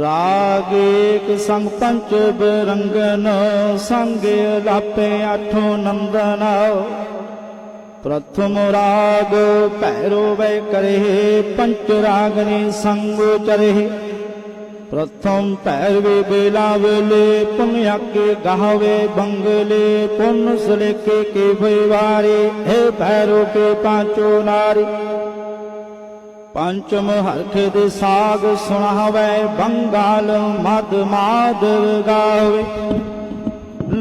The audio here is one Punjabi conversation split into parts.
ਰਾਗ ਏਕ ਸੰਗ ਪੰਚ ਬਰੰਗਨ, ਸੰਗ ਲਾਪੇ ਆਠੋ ਨੰਦਨ। ਪ੍ਰਥਮ ਰਾਗ ਭੈਰੋ ਵੈ ਕਰੇ, ਪੰਚ ਰਾਗਨੀ ਸੰਗ ਚਰੇ। ਪ੍ਰਥਮ ਭੈਰਵੇ ਬੇਲਾਵਲੇ ਪੁਨ ਆਕੇ ਗਾਵੇ ਬੰਗਲੇ, ਪੁਨ ਸਲੇਕੇ ਕੇ ਭਇਵਾਰੇ ਹੈ ਭੈਰੋ ਕੇ ਪਾਂਚੋ ਨਾਰੀ ਪੰਚਮ ਹਰਖ ਦੇ ਸਾਗ ਸੁਣਾਵੇ, ਬੰਗਾਲ ਮਦ ਮਾਦਵ ਗਾਵੇ।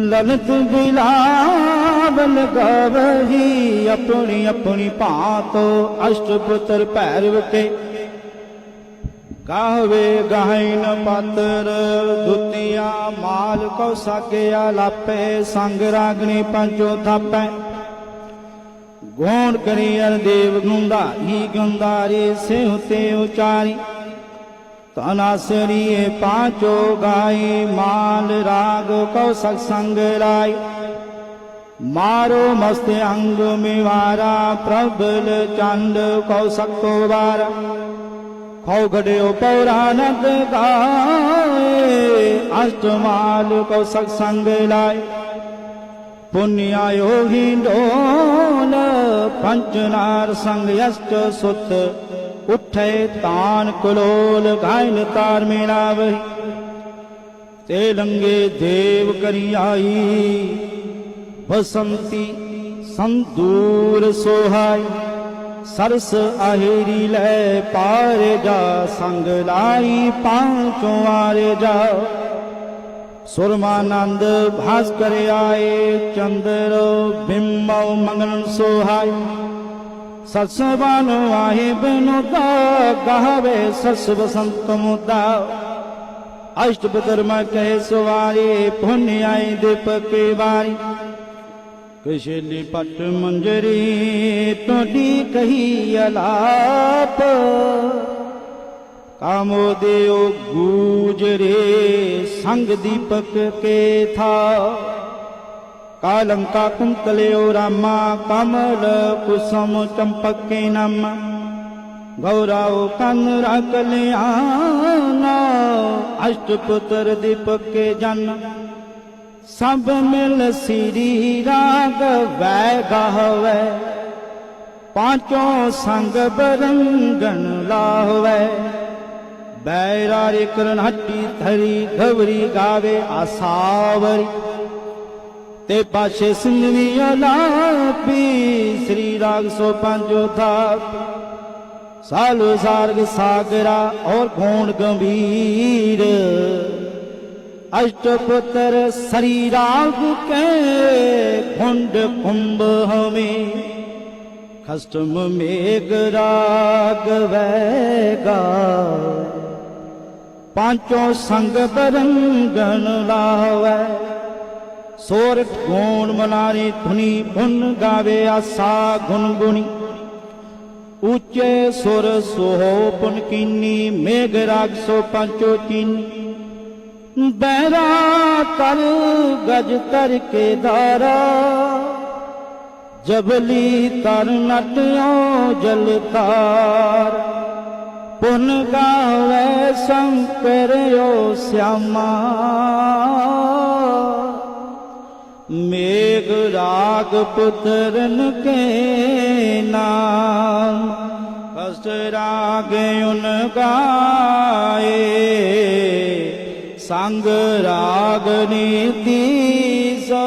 ਲਲਤ ਬਿਲਾਵਲ ਗਾਵਹੀ ਆਪਣੀ ਆਪਣੀ ਭਾਤ ਅਸ਼ਟਪੁੱਤਰ ਭੈਰਵ ਕੇ। ਗਾਵੇ ਗਾਇਨ ਪਤਰ ਦੁਤੀਆ ਮਾਲ ਕੋ ਸਾਗਿਆ, ਲਾਪੇ ਸੰਗ ਰਾਗਣੀ ਪੰਚੋ ਥਾਪੈ। ਗੋਣ ਕਰੀ ਅਰ ਦੇਵ ਗੁੰਦਾਰੀ ਗੁੰਦਾਰੇ ਸਿਉ ਤੇ ਉਚਾਰੀ। ਤਨਾਸਰੀਏ ਪਾਂਚੋ ਗਾਈ ਮਾਲ ਰਾਗ ਕੋ ਸਤ ਸੰਗ ਰਾਈ ਮਾਰੋ ਮਸਤ ਅੰਗ ਮਿਵਾਰਾ, ਪ੍ਰਬਲ ਚੰਦ ਕੋ ਸਕੋ ਵਾਰਾ। ਖੋ ਗੜਿਓ ਪੌਰਾਨੰਦ ਗਾਏ ਅਸ਼ਟਮਾਲ ਕੋ ਸਤ ਸੰਗ ਲਾਏ ਪੁੰਨਿਆ ਯੋਗੀ ਡੋਲ ਪੰਚਨਾਰ ਸੰਗ ਅਸ਼ਟ ਸੁਤ, ਉਠੇ ਤਾਨ ਕੁਲੋਲ, ਗਾਇਨ ਤਾਰ ਮੇਲਾਵਹੀ। ਤੇ ਲੰਗੇ ਦੇਵ ਕਰੀ ਆਈ ਬਸੰਤੀ ਸੰਦੂਰ ਸੋਹਾਈ। ਸਰਸ ਆਹੇਰੀ ਲੈ ਪਾਰ ਜਾ ਸੰਗ ਲਾਈ ਪਾਂਚੋਂ ਆਰੇ ਜਾਓ ਸੁਰਮਾਨੰਦ ਭਾਸਕਰ ਆਏ, ਚੰਦਰ ਬਿੰਬਉ ਮੰਗਲਨ ਸੋਹਾਈ। ਸਤਸਬਾਨ ਆਏ ਬਿਨੁ ਦਾ ਗਾਵੇ ਸਸ ਬਸੰਤ ਮੁਦਾ। ਅਸ਼ਟਪਦਰ ਮ ਕਹੇ ਸਵਾਰੀ, ਪੁੰਨ ਆਈ ਦੀਪਕੇ ਵਾਰੀ। ਕਸ਼ੇਲੀ ਪਟ ਮੰਜਰੀ ਟੋਡੀ ਕਹੀ ਅਲਾਪ। ਕਾਮੋ ਦਿਓ ਗੂਜਰੇ ਸੰਗ ਦੀਪਕ ਕੇ ਥਾ। ਕਾਲੰਕਾ ਕੁੰਤਲਿਓ ਰਾਮਾ ਕਮਲ ਕੁਸਮ ਚੰਪਕ ਕੇ ਨਮ। ਗੌਰਾਓ ਕੰਨ ਰਖ ਲਿਆਨਾ ਅਸ਼ਟਪੁੱਤਰ ਦੀਪਕ ਕੇ ਜਨ। ਸਭ ਮਿਲ ਸ੍ਰੀ ਰਾਗ ਵੈ ਗਾਵੇ ਪਾਂਚੋਂ ਸੰਗ ਬਰੰਗਣ ਲਾਹਵੇ। ਬੈਰਾਰੀ ਕਰਨ ਹੱਟੀ ਧਰੀ ਘਵਰੀ ਗਾਵੇ ਆਸਾਵਰੀ। ਤੇ ਪਾਸ਼ੇ ਸਿੰਧਵੀ ਅਲਾਪੀ ਸ੍ਰੀ ਰਾਗ ਸੋ ਪੰਜੋ ਥਾਪ ਸਾਲੋ ਸਾਰਗ ਸਾਗਰਾ ਔਰ ਗੋਣ ਗੰਭੀਰ। ਅਸ਼ਟਪੁੱਤਰ ਸਰੀ ਰਾਗ ਕੇ ਖੁੰਡ ਕੁੰਭ ਹਮੇ। ਖਸਟਮ ਮੇਗ ਰਾਗ ਵੈਗਾ ਪਾਂਚੋਂ ਸੰਗ ਬਰੰਗਣ ਲਾਵੇ। ਸੋਰਠ ਗੋਣ ਮਨਾਰੀ ਧੁਨੀ ਪੁਨ ਗਾਵੇ ਆਸਾ ਗੁਣ ਗੁਣੀ ਉੱਚੇ ਸੁਰ ਸੋਹੋ ਪੁਨ ਕੀਨੀ, ਮੇਘ ਰਾਗ ਸੋ ਪੰਚੋ ਚੀਨੀ। ਬੈਰਾ ਤਰ ਗਜ ਤਰ ਕੇ ਦਾਰਾ ਜਬਲੀ ਤਰ ਨਟਿਓ ਜਲ ਤਾਰ ਪੁਨ ਗਾਵੇ ਸੰਕਰਿਓ ਸਿਆਮਾ। ਮੇਘ ਰਾਗ ਪੁੱਤਰਨ ਕੇ ਨਾਮ ਕਸਟ ਰਾਗ ਉਨ ਗਾਏ। ਸੰਗ ਰਾਗ ਨੀਤੀ ਸੋ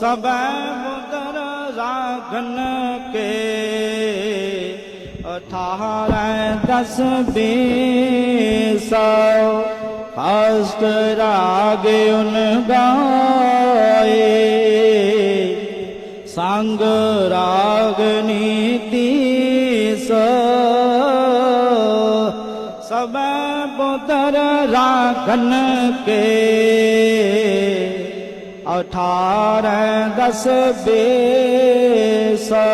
ਸਬੈ ਮੁਦਰ ਰਾਗਨ ਕੇ ਦਸ ਬੀਸੋ ਹਸਤ ਰਾਗ ਉਨ ਗਾਏ। ਸੰਗ ਰਾਗ ਨੀਤੀ ਸੋ ਸਬੈ ਬੁਦਰ ਕੇ। ਅਠਾਰੈ ਦਸ ਬੇਸਾ।